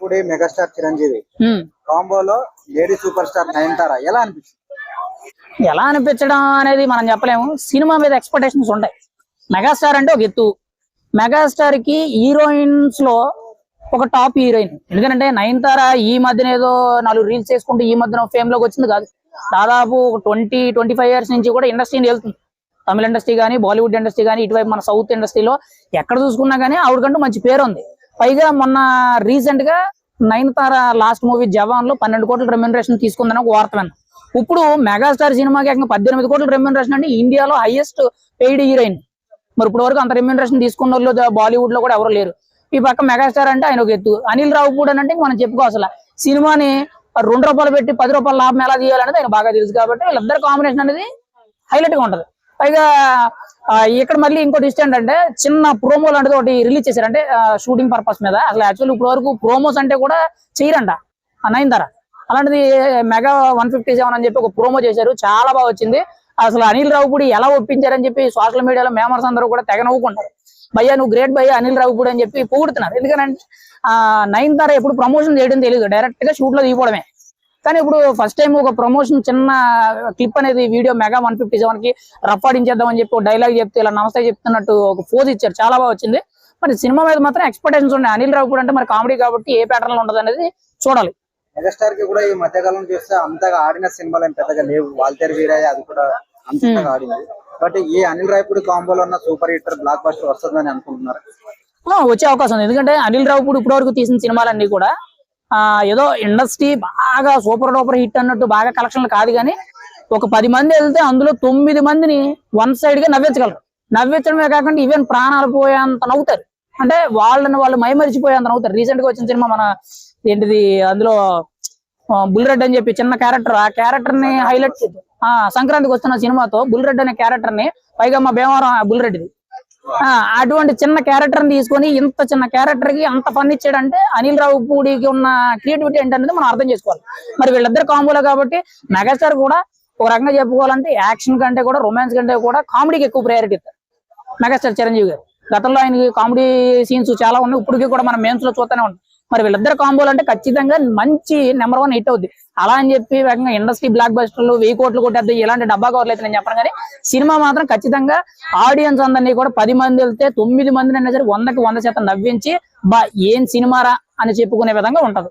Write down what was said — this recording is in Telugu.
రావుపూడి మెగాస్టార్ చిరంజీవి. కాంబోలో లేడీ సూపర్ స్టార్ నయనతార ఎలా అనిపిస్తుంది? ఎలా అనిపించడం అనేది మనం చెప్పలేము. సినిమా మీద ఎక్స్పెక్టేషన్స్ ఉంటాయి. మెగాస్టార్ అంటే ఒక ఎత్తు. మెగాస్టార్కి హీరోయిన్స్లో ఒక టాప్ హీరోయిన్. ఎందుకంటే నయనతార ఈ మధ్యన ఏదో నాలుగు రీల్స్ చేసుకుంటూ ఈ మధ్యన ఫేమ్లోకి వచ్చింది కాదు. దాదాపు ఒక ట్వంటీ ట్వంటీ ఫైవ్ ఇయర్స్ నుంచి కూడా ఇండస్ట్రీని వెళ్తుంది. తమిళ ఇండస్ట్రీ కానీ బాలీవుడ్ ఇండస్ట్రీ కానీ ఇటువైపు మన సౌత్ ఇండస్ట్రీలో ఎక్కడ చూసుకున్నా కానీ ఆవిడకంటూ మంచి పేరు ఉంది పైగా మొన్న రీసెంట్గా నయనతార లాస్ట్ మూవీ జవాన్లో పన్నెండు కోట్ల రెమ్యూనరేషన్ తీసుకుందని ఒక వార్త విన్నాం. ఇప్పుడు మెగాస్టార్ సినిమాకి ఏకంగా పద్దెనిమిది కోట్ల రెమ్యూనరేషన్ అంటే ఇండియాలో హైయెస్ట్ పెయిడ్ హీరోయిన్ మరి ఇప్పుడు వరకు అంత రెమ్యూనరేషన్ తీసుకున్న వాళ్ళు బాలీవుడ్లో కూడా ఎవరు లేరు. ఈ పక్క మెగాస్టార్ అంటే ఆయన ఒక ఎత్తు. అనిల్ రావు కూడా అంటే మనం చెప్పుకో అసలు. సినిమాని రెండు రూపాయలు పెట్టి పది రూపాయల లాభం ఎలా తీయాలనేది ఆయన బాగా తెలుసు కాబట్టి వీళ్ళిద్దరు కాంబినేషన్ అనేది హైలైట్గా ఉంటది. పైగా ఇక్కడ మళ్ళీ ఇంకోటి ఇష్టం ఏంటంటే చిన్న ప్రోమో లాంటిది ఒకటి రిలీజ్ చేశారు అంటే షూటింగ్ పర్పస్ మీద. అసలు యాక్చువల్ ఇప్పుడు వరకు ప్రోమోస్ అంటే కూడా చేయరంట నైన్తార అలాంటిది మెగా వన్ ఫిఫ్టీ సెవెన్ అని చెప్పి ఒక ప్రోమో చేశారు. చాలా బాగా వచ్చింది. అసలు అనిల్ రావుపూడి ఎలా ఒప్పించారని చెప్పి సోషల్ మీడియాలో మేమర్స్ అందరూ కూడా తెగ నవ్వుకుంటారు భయ్యా నువ్వు గ్రేట్ భయ్యా అనిల్ రావుపూడి అని చెప్పి పొగుడుతున్నారు. ఎందుకంటే ఆ నైన్ తార ఎప్పుడు ప్రమోషన్ చేయడం తెలియదు డైరెక్ట్గా షూట్లో దిగిపోవడమే. కానీ ఇప్పుడు ఫస్ట్ టైం ఒక ప్రమోషన్ చిన్న క్లిప్ అనేది వీడియో మెగా వన్ ఫిఫ్టీ సెవెన్కి రఫ్ ఆడించేద్దాం అని చెప్పి ఒక డైలాగ్ చెప్తే ఇలా నమస్తే చెప్తున్నట్టు ఒక పోజ్ ఇచ్చారు. చాలా బాగా వచ్చింది. మరి సినిమా మీద మాత్రం ఎక్స్పెక్టేషన్స్ ఉన్నాయి. అనిల్ రావుపూడి అంటే మరి కామెడీ కాబట్టి ఏ ప్యాటర్న్లో ఉంటది అనేది చూడాలి. మెగాస్టార్కి కూడా ఈ మధ్యకాలం చూస్తే అంతగా ఆడిన సినిమాలు ఏం పెద్దగా లేవు. వాల్తేరు వీరయ్య అది కూడా అంతగా ఆడింది. బట్ ఈ అనిల్ రాయపూడి కాంబోలో ఉన్న సూపర్ హిట్టర్ బ్లాక్ బస్టర్ వస్తుందని అనుకుంటున్నారు. వచ్చే అవకాశం ఉంది. ఎందుకంటే అనిల్ రావుపూడి ఇప్పటి వరకు తీసిన సినిమాలన్నీ కూడా ఏదో ఇండస్ట్రీ బాగా సూపర్ డూపర్ హిట్ అన్నట్టు బాగా కలెక్షన్లు కాదు కానీ ఒక పది మంది వెళ్తే అందులో తొమ్మిది మందిని వన్ సైడ్గా నవ్వించగలరు. నవ్వించడమే కాకుండా ఈవెన్ ప్రాణాలు పోయేంత నవ్వుతారు. అంటే వాళ్ళని వాళ్ళు మైమరిచిపోయేంత నవ్వుతారు. రీసెంట్గా వచ్చిన సినిమా మన ఏంటిది అందులో బుల్రెడ్ అని చెప్పి చిన్న క్యారెక్టర్ ఆ క్యారెక్టర్ని హైలైట్ ఆ సంక్రాంతికి వస్తున్న సినిమాతో బుల్రెడ్ అనే క్యారెక్టర్ని పైగా మా భీమవరం బుల్రెడ్డిది. అటువంటి చిన్న క్యారెక్టర్ని తీసుకొని ఇంత చిన్న క్యారెక్టర్కి అంత ఫన్ ఇచ్చాడంటే అనిల్ రావు పూడికి ఉన్న క్రియేటివిటీ ఏంటనేది మనం అర్థం చేసుకోవాలి. మరి వీళ్ళిద్దరు కాంబోలో కాబట్టి మెగాస్టార్ కూడా ఒక రకంగా చెప్పుకోవాలంటే యాక్షన్ కంటే కూడా రొమాన్స్ కంటే కూడా కామెడీకి ఎక్కువ ప్రయారిటీ ఇస్తారు. మెగాస్టార్ చిరంజీవి గారు. గతంలో ఆయనకి కామెడీ సీన్స్ చాలా ఉన్నాయి ఇప్పటికీ కూడా మనం మేమ్స్లో చూస్తూనే ఉంటాం. మరి వీళ్ళిద్దరు కాంబోలు అంటే ఖచ్చితంగా మంచి నెంబర్ వన్ హిట్ అవుద్ది. అలా అని చెప్పి వేగంగా ఇండస్ట్రీ బ్లాక్ బస్టర్లు వెయ్యి కోట్లు కొట్టేద్దాం ఇలాంటి డబ్బా కవర్లు అయితే నేను చెప్పను కానీ సినిమా మాత్రం ఖచ్చితంగా ఆడియన్స్ అందరినీ కూడా పది మంది వెళ్తే తొమ్మిది మంది అయినా సరే వందకి వంద శాతం నవ్వించి బా ఏం సినిమారా అని చెప్పుకునే విధంగా ఉంటది.